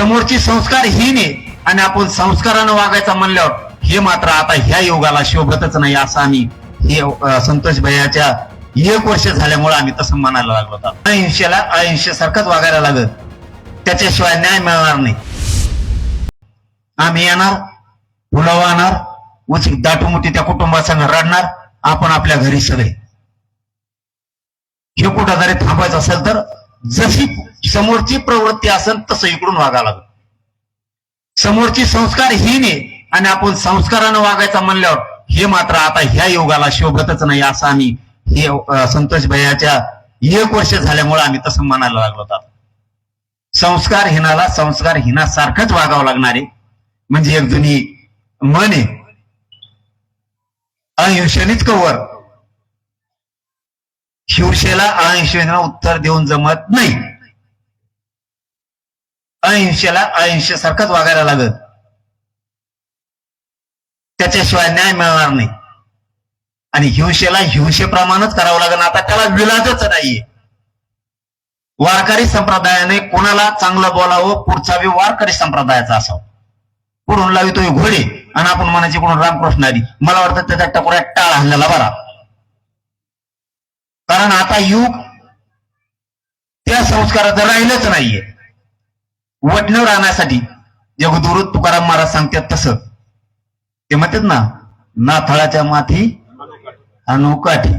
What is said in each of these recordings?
समोरची संस्कार हीन आहे आणि आपण संस्कारानं वागायचं म्हणल्यावर हे मात्र आता ह्या योगाला शोभतच नाही असं आम्ही हे संतोष भैयाच्या एक वर्ष झाल्यामुळे आम्ही तसं म्हणायला लागलो होता. अहिंसेला अहिंसे सारखंच वागायला लागत त्याच्याशिवाय न्याय मिळणार नाही. आम्ही येणार फुलावं आणणार उचित दाटूमुठी त्या कुटुंबासंग रडणार आपण आपल्या घरी सगळे. हे कुठं जरी थांबायचं असेल तर जशी समोरची प्रवृत्ती असेल तसं इकडून वागावं लागत समोरची संस्कारहीन आहे आणि आपण संस्कारानं वागायचं म्हणल्यावर हे मात्र आता ह्या योगाला शोभतच नाही असं आम्ही हे संतोष भैयाच्या एक वर्ष झाल्यामुळे आम्ही तसं म्हणायला लागलो होता. संस्कार हिनाला संस्कार हिनासारखंच वागावं लागणार. आहे म्हणजे एक जुनी मन आहे. अहिंसेनीच कवर शिवसेला अहिंसेनं उत्तर देऊन जमत नाही. अहिंसेला अहिंसेसारखंच वागायला लागत. त्याच्याशिवाय न्याय मिळणार नाही. आणि हिंसेला हिंसेप्रमाणच करावं लागेल. आता त्याला विलाजच नाहीये. वारकरी संप्रदायाने कोणाला चांगलं बोलावं पुढचा बी वारकरी संप्रदायाचा असावा. पुढून लावितो घोडे आणि आपण म्हणायचे कोण रामकृष्ण आली. मला वाटतं त्याच्या टकोऱ्यात टाळ हल्ल्याला बरा. कारण आता युग त्या संस्काराचं राहिलंच नाहीये. वटणं राहण्यासाठी जगदुरुत तुकाराम महाराज सांगतात तसं. ते म्हणतात ना नाथळाच्या माथी अनुकाठी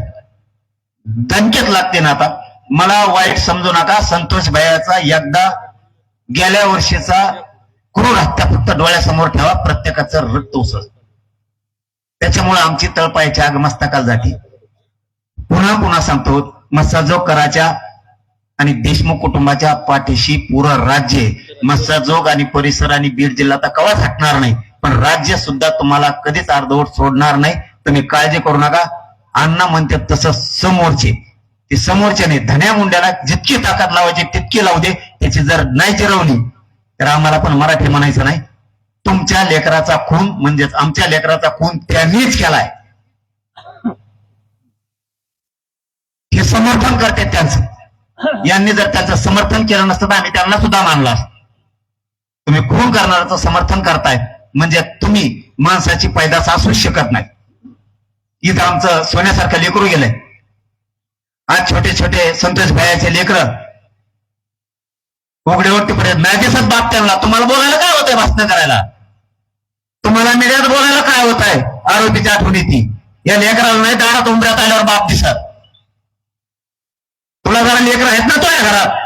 दणक्यात लागते ना आता. मला वाईट समजू नका संतोष भैयाचा एकदा गेल्या वर्षीचा क्रूर हत्या फक्त डोळ्यासमोर ठेवा प्रत्येकाचं रक्त उसळ. त्याच्यामुळे आमची तळपायची आग मस्तकाल जाते पुन्हा पुन्हा सांगतो मस्साजोग कराच्या आणि देशमुख कुटुंबाच्या पाठीशी पुरं राज्य आहे. मस्साजोग आणि परिसर आणि बीड जिल्हा तर कवाच हटणार नाही. पण राज्य सुद्धा तुम्हाला कधीच अर्धवट सोडणार नाही. तुम्ही काळजी करू नका. अण्णा म्हणतात तसं समोरचे. ते समोरच्याने नाही धन्या मुंड्याला जितकी ताकद लावायची तितकी लावू दे. त्याची जर नाही जिरवली तर आम्हाला पण मराठी म्हणायचं नाही. तुमच्या लेकराचा खून म्हणजेच आमच्या लेकराचा खून त्यांनीच केलाय. हे समर्थन करते त्यांचं. यांनी जर त्याचं समर्थन केलं नसतं तर आम्ही त्यांना सुद्धा मानला तुम्ही खून करणाऱ्याचं समर्थन करताय म्हणजे तुम्ही माणसाची पैदास असूच शकत नाही. इथं आमचं सोन्यासारखं लेकरू गेलंय. आज छोटे छोटे संतोष भायाचे लेकर उघडे पर्यंत नाही दिसत बाप त्यांना. तुम्हाला बोलायला काय होतंय भाषण करायला? तुम्हाला मीडियात बोलायला काय होत आहे आरोपीच्या आठवणी ती या लेकराला नाही दारात उंबऱ्यात आल्यावर बाप दिसत तुला जरा लेकर आहेत ना तुझ्या घरात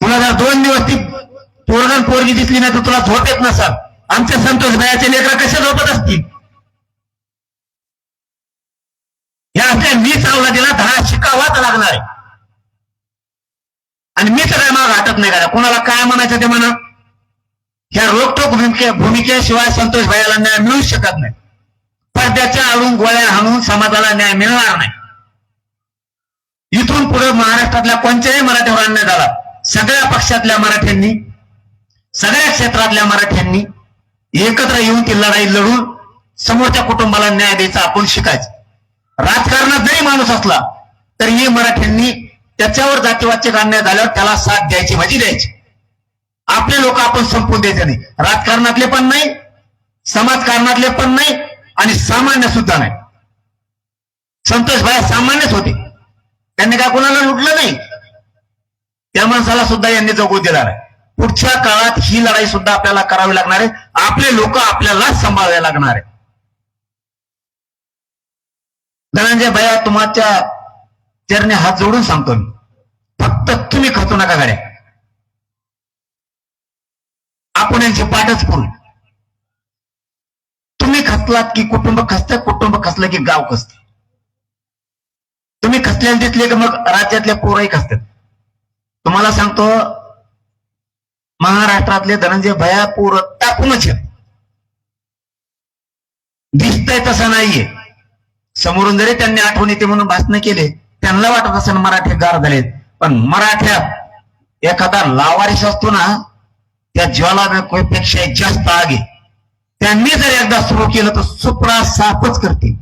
तुला जर दोन दिवस ती पोरगण पोरगी दिसली नाही तर तुला झोप येत नसल. आमच्या संतोष भयाचे लेकर कसे झोपत असतील? या मी चावला दिला दहा शिकावाच लागणार आहे. आणि मी तर काय माग हटत नाही का कोणाला काय म्हणायचं ते म्हणा. ह्या रोखोक भूमिके भूमिकेशिवाय संतोष भयाला न्याय मिळू शकत नाही. पडद्याच्या आडून गोळ्या हाणून समाजाला न्याय मिळणार नाही. इथून पुढे महाराष्ट्रातल्या कोणत्याही मराठीवर अन्याय झाला सगळ्या पक्षातल्या मराठ्यांनी सगळ्या क्षेत्रातल्या मराठ्यांनी एकत्र येऊन ती लढाई लढून समोरच्या कुटुंबाला न्याय द्यायचा आपण शिकायचं. राजकारणात जरी माणूस असला तरीही मराठ्यांनी त्याच्यावर जातीवाचक अन्याय झाल्यावर त्याला साथ द्यायची माझी द्यायची. आपले लोक आपण संपून द्यायचे नाही. राजकारणातले पण नाही समाजकारणातले पण नाही आणि सामान्य सुद्धा नाही. संतोष भाई सामान्यच होते. त्यांनी काय कोणाला लुटलं नाही? त्या माणसाला सुद्धा यांनी जगू दिला नाही. पुढच्या काळात ही लढाई सुद्धा आपल्याला करावी लागणार आहे. आपले लोक आपल्यालाच सांभाळावे लागणार आहे. धनंजय भैया तुमच्या चरणी हात जोडून सांगतो मी. फक्त तुम्ही खचू नका गाड्या. आपण यांची पाठच करू तुम्ही खचलात की कुटुंब खचतं कुटुंब खचलं की गाव खचतं तुम्ही खचलेले दिसले की मग राज्यातल्या पोरही खचतात तुम्हाला सांगतो महाराष्ट्रातले धनंजय भया पोर टाकूनच आहेत. दिसतंय तसं नाहीये. समोरून जरी त्यांनी आठवण येते म्हणून भाषण केले त्यांना वाटत असेल मराठी गार झालेत. पण मराठ्यात एखादा लावारिस असतो ना त्या ज्वालापेक्षा जास्त आगे. त्यांनी जर एकदा सुरू केलं तर सुप्रा साफच करते